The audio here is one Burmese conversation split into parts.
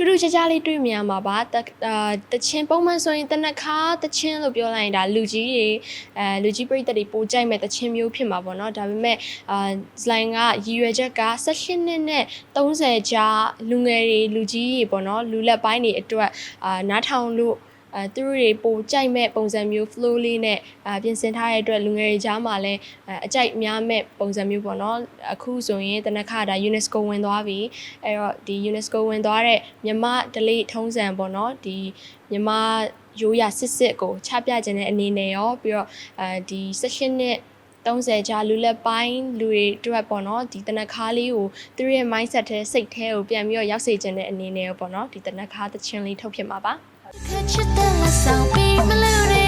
ထူးထူးခြားခြားလေးတွေ့မြင်ရမှာပါတအာတချင်းပုံမှန်ဆိုရင်တနခါတချင်းလို့ပြောလိုက်ရင်ဒါလူကြီးတွေအဲလူကြီးပြိတ္တတွေပိုကြိုက်မဲ့တချင်းမျိုးဖြစ်မှာပေါ့နော်ဒါပေမဲ့အာဇလိုင်းကရည်ရွယ်ချက်က16နှစ်နဲ့30ကြားလူငယ်တွေလူကြီးတွေပေါ့နော်လူလက်ပိုင်းတွေအတွက်အာနားထောင်လို့ အဲသူတို့တွေပိုကြိုက်မဲ့ပုံစံမျိုး flow လေးနဲ့အာပြင်ဆင်ထားတဲ့အတွက်လူငယ်တွေကြားမှာလည်းအဲအကြိုက်များမဲ့ပုံစံမျိုးပေါ့နော်အခုဆိုရင်တနခါဒါ UNESCO ဝင်သွားပြီအဲ့တော့ဒီ UNESCO ဝင်သွားတဲ့မြမဒလိထုံးစံပေါ့နော်ဒီမြမရိုးရစစ်စစ်ကိုချပြခြင်းတဲ့အနေနဲ့ရောပြီးတော့အဲဒီ16နှစ်30ကြာလူလက်ပိုင်းလူတွေအတွက်ပေါ့နော်ဒီတနခါလေးကိုသူတို့ရဲ့ mindset ထဲစိတ်ထဲကိုပြန်ပြီးတော့ရောက်စေခြင်းတဲ့အနေနဲ့ရောပေါ့နော်ဒီတနခါသချင်းလေးထုတ်ဖြစ်မှာပါ ခက်ချစ်တဲ့လက်ဆောင်ပြီးမလို့ရဲ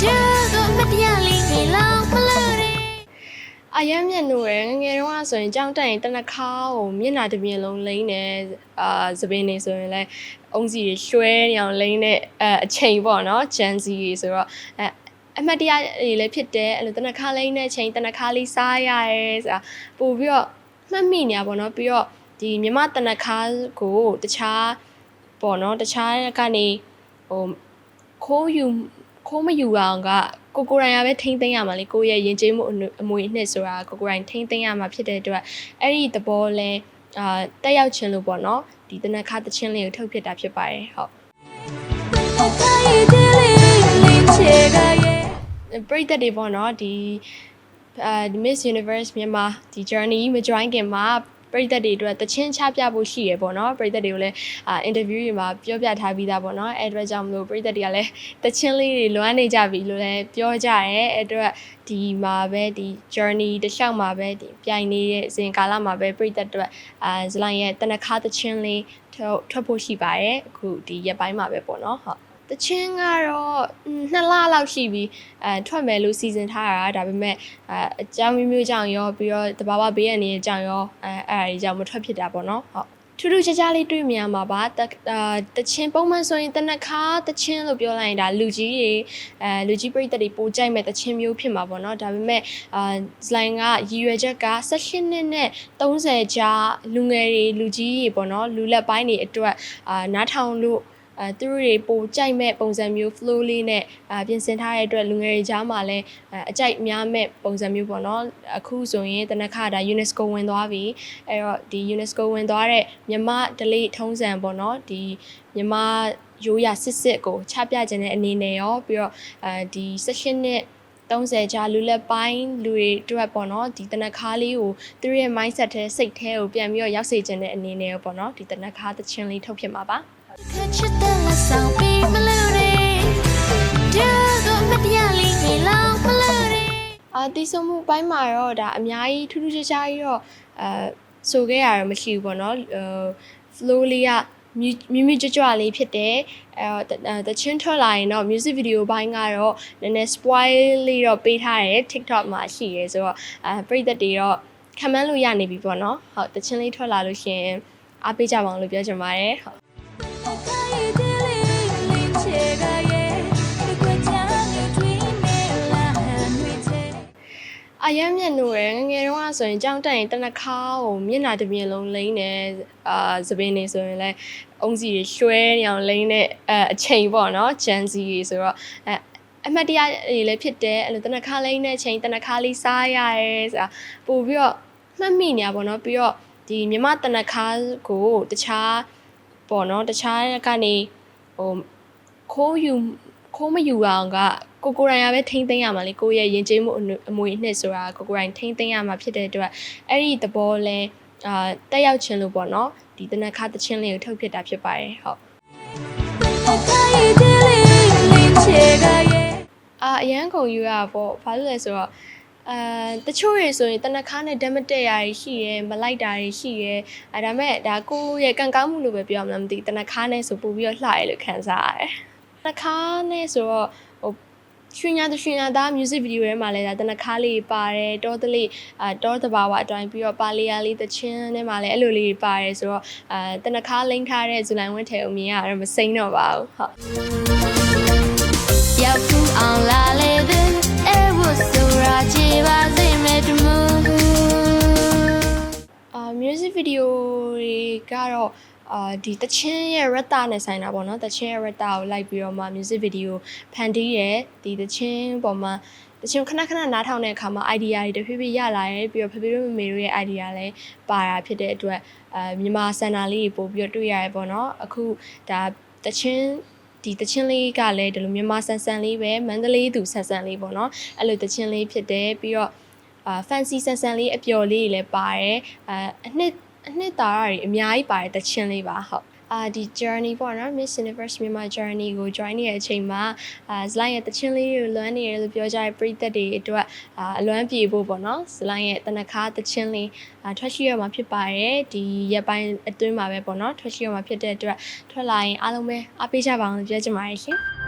ဒီကမတရားလေးနေလောက်မလို့ရဲအယမ်းမြတ်နိုးရယ်ငယ်ငယ်တုန်းကဆိုရင်ကြောင်းတက်ရင်တနခါကိုမျက်နှာတစ်ပြင်လုံးလိမ့်နေအာသပင်းနေဆိုရင်လည်းအုံးစီတွေရွှဲနေအောင်လိမ့်နေအဲအချိန်ပေါ့နော်ဂျန်စီတွေဆိုတော့အဲအမှတ်တရတွေလည်းဖြစ်တယ်အဲ့လိုတနခါလိမ့်တဲ့အချိန်တနခါလေးစားရရဲဆိုတာပို့ပြီးတော့မှတ်မိနေရပါတော့ပြီးတော့ဒီမြမတနခါကိုတခြား ပေါ့နော်တခြားကနေဟိုခိုးယူခိုးမယူအောင်ကကိုကိုရိုင်ရပဲထိမ့်သိမ်းရမှာလေကိုယ့်ရဲ့ယဉ်ကျေးမှုအနွအမွေအနှစ်ဆိုတာကိုကိုရိုင်ထိမ့်သိမ်းရမှာဖြစ်တဲ့အတွက်အဲ့ဒီသဘောလဲအာတက်ရောက်ခြင်းလို့ပေါ့နော်ဒီတနခါတချင်းလေးကိုထုတ်ဖြစ်တာဖြစ်ပါတယ်ဟုတ်ခိုင်တဲ့လေးလေးချေကရဲ့ပရိသတ်တွေပေါ့နော်ဒီအာ Miss Universe မြန်မာဒီ journey မ join ခင်မှာ ပရိသတ်တွေအတွက်တချင်းချပြဖို့ရှိရပေါ့နော်ပရိသတ်တွေကိုလည်းအာ interview တွေမှာပြောပြထားပြီးသားပေါ့နော်အဲ့အတွက်ကြောင့်မလို့ပရိသတ်တွေကလည်းတချင်းလေးတွေလွမ်းနေကြပြီလို့လည်းပြောကြရဲအဲ့အတွက်ဒီမှာပဲဒီ journey တစ်လျှောက်မှာပဲဒီပြိုင်နေတဲ့စဉ်ကာလမှာပဲပရိသတ်တွေအာဇလိုင်းရဲ့တနခါတချင်းလေးထွက်ထွက်ဖို့ရှိပါတယ်အခုဒီရက်ပိုင်းမှာပဲပေါ့နော်ဟုတ် တချင်းကတော့နှစ်လလောက်ရှိပြီအဲထွက်မယ်လို့စီစဉ်ထားတာဒါပေမဲ့အဲအကြောင်းမျိုးမျိုးကြောင့်ရောပြီးတော့တဘာဝဘေးရန်နေကြောင့်ရောအဲအဲ့အရာတွေကြောင့်မထွက်ဖြစ်တာပေါ့နော်ဟုတ်ထူးထူးခြားခြားလေးတွေ့မြင်ရမှာပါတအာတချင်းပုံမှန်ဆိုရင်တနခါတချင်းလို့ပြောလိုက်ရင်ဒါလူကြီးတွေအဲလူကြီးပြိတ္တတွေပိုကြိုက်မဲ့တချင်းမျိုးဖြစ်မှာပေါ့နော်ဒါပေမဲ့အာဇလိုင်းကရည်ရွယ်ချက်က16နှစ်နဲ့30ကြားလူငယ်တွေလူကြီးတွေပေါ့နော်လူလက်ပိုင်းတွေအတွက်အာနားထောင်လို့ အဲသူတို့တွေပိုကြိုက်မဲ့ပုံစံမျိုး flow လေးနဲ့အာပြင်ဆင်ထားတဲ့အတွက်လူငယ်တွေကြားမှာလည်းအဲအကြိုက်များမဲ့ပုံစံမျိုးပေါ့နော်အခုဆိုရင်တနခါဒါ UNESCO ဝင်သွားပြီအဲ့တော့ဒီ UNESCO ဝင်သွားတဲ့မြမဒလိထုံးစံပေါ့နော်ဒီမြမရိုးရစစ်စစ်ကိုချပြခြင်းတဲ့အနေနဲ့ရောပြီးတော့အဲဒီ16နှစ်30ကြာလူလက်ပိုင်းလူတွေအတွက်ပေါ့နော်ဒီတနခါလေးကိုသူတို့ရဲ့ mindset ထဲစိတ်ထဲကိုပြန်ပြီးတော့ရောက်စေခြင်းတဲ့အနေနဲ့ရောပေါ့နော်ဒီတနခါသချင်းလေးထုတ်ဖြစ်မှာပါ ခက်ချစ်တဲ့လက်ဆောင်ပြီးမလို့ရဲဒီကမတရားလေးနေလောက်မလို့ရဲအာတီးဆုံမှုအပိုင်းမှာတော့ဒါအများကြီးထူးထူးခြားခြားကြီးတော့အဲဆိုခဲ့ရတာမရှိဘူးပေါ့နော်ဟို flow လေးကမြူမြူမြူကြွကြွလေးဖြစ်တယ်အဲတော့တတချင်းထွက်လာရင်တော့ music video ဘိုင်းကတော့နည်းနည်း spoil လေးတော့ပေးထားတယ် TikTok မှာရှိရဲဆိုတော့အဲပရိသတ်တွေတော့ခံမှန်းလို့ရနေပြီပေါ့နော်ဟုတ်တချင်းလေးထွက်လာလို့ရှရင်အားပေးကြပါအောင်လို့ပြောချင်ပါတယ်ဟုတ် အယမ်းမြတ်နိုးရယ်ငယ်ငယ်တုန်းကဆိုရင်ကြောင်းတက်ရင်တနခါကိုမျက်နှာတစ်ပြင်လုံးလိမ့်နေအာသပင်းနေဆိုရင်လည်းအုံးစီတွေရွှဲနေအောင်လိမ့်နေအဲအချိန်ပေါ့နော်ဂျန်စီတွေဆိုတော့အဲအမှတ်တရတွေလည်းဖြစ်တယ်အဲ့လိုတနခါလိမ့်တဲ့အချိန်တနခါလေးစားရရဲဆိုတာပို့ပြီးတော့မှတ်မိနေရပါတော့ပြီးတော့ဒီမြမတနခါကိုတခြား ပေါ့နော်တခြားကနေဟိုခိုးယူခိုးမယူအောင်ကကိုကိုရိုင်ရပဲထိမ့်သိမ်းရမှာလေကိုယ့်ရဲ့ယဉ်ကျေးမှုအနွအမွေအနှစ်ဆိုတာကိုကိုရိုင်ထိမ့်သိမ်းရမှာဖြစ်တဲ့အတွက်အဲ့ဒီသဘောလဲအာတက်ရောက်ခြင်းလို့ပေါ့နော်ဒီတနခါတချင်းလေးကိုထုတ်ဖြစ်တာဖြစ်ပါတယ်ဟုတ်ခိုင်တဲ့လေးလေးချေကရဲ့အာအရန်ကုန်ယူရပါပေါ့ဘာလို့လဲဆိုတော့ အဲတချို့တွေဆိုရင်တနခါနဲ့ဓာတ်မတက်ရတွေရှိရဲမလိုက်တာတွေရှိရဲအဲဒါမဲ့ဒါကိုယ့်ရဲ့ကံကောင်းမှုလို့ပဲပြောရမလားမသိဘူးတနခါနဲ့ဆိုပို့ပြီးတော့လှရဲလို့ခံစားရတယ်တနခါနဲ့ဆိုတော့ဟိုရွှေညာတရွှေညာသား music video ထဲမှာလည်းဒါတနခါလေးပါတယ်တောတလေးအာတောတဘာဝအတိုင်းပြီးတော့ပါလီယာလေးတချင်းထဲမှာလည်းအဲ့လိုလေးပါတယ်ဆိုတော့အဲတနခါလိမ့်ထားတဲ့ဇူလိုင်ဝင်းထဲကိုမြင်ရတော့မစိမ့်တော့ပါဘူးဟုတ်ရောက်ခုအောင်လာလေ music video တွေကတော့အာဒီတချင်းရဲ့ rata နဲ့ဆိုင်တာပေါ့နော်တချင်းရဲ့ rata ကိုလိုက်ပြီးတော့မှ music video ဖန်တီးရယ်ဒီတချင်းပေါ်မှာတချင်းခဏခဏနားထောင်တဲ့အခါမှာ idea တွေတဖြည်းဖြည်းရလာရယ်ပြီးတော့ဖေဖေတို့မေမေတို့ရဲ့ idea လည်းပါတာဖြစ်တဲ့အတွက်အဲမြန်မာစန္ဒာလေးတွေပို့ပြီးတော့တွေ့ရရယ်ပေါ့နော်အခုဒါတချင်း ဒီတချင်းလေးကလည်းဒီလိုမြန်မာဆန်ဆန်လေးပဲမန္တလေးသူဆန်ဆန်လေးပေါ့နော်အဲ့လိုတချင်းလေးဖြစ်တယ်ပြီးတော့အာ fancy ဆန်ဆန်လေးအပျော်လေးတွေလည်းပါတယ်အဲအနှစ်အနှစ်သာရတွေအများကြီးပါတယ်တချင်းလေးပါဟုတ် အာဒီ journey ပေါ့နော် Miss Universe မြန်မာ journey ကို join နေတဲ့အချိန်မှာအာ slide ရဲ့တချင်းလေးကိုလွမ်းနေတယ်လို့ပြောကြတဲ့ပရိသတ်တွေအတွက်အာအလွမ်းပြေဖို့ပေါ့နော် slide ရဲ့တနခါတချင်းလေးအာထွက်ရှိရမှာဖြစ်ပါတယ်ဒီရက်ပိုင်းအတွင်းမှာပဲပေါ့နော်ထွက်ရှိရမှာဖြစ်တဲ့အတွက်ထွက်လာရင်အားလုံးပဲအားပေးကြပါအောင်လို့ပြောချင်ပါတယ်ရှင်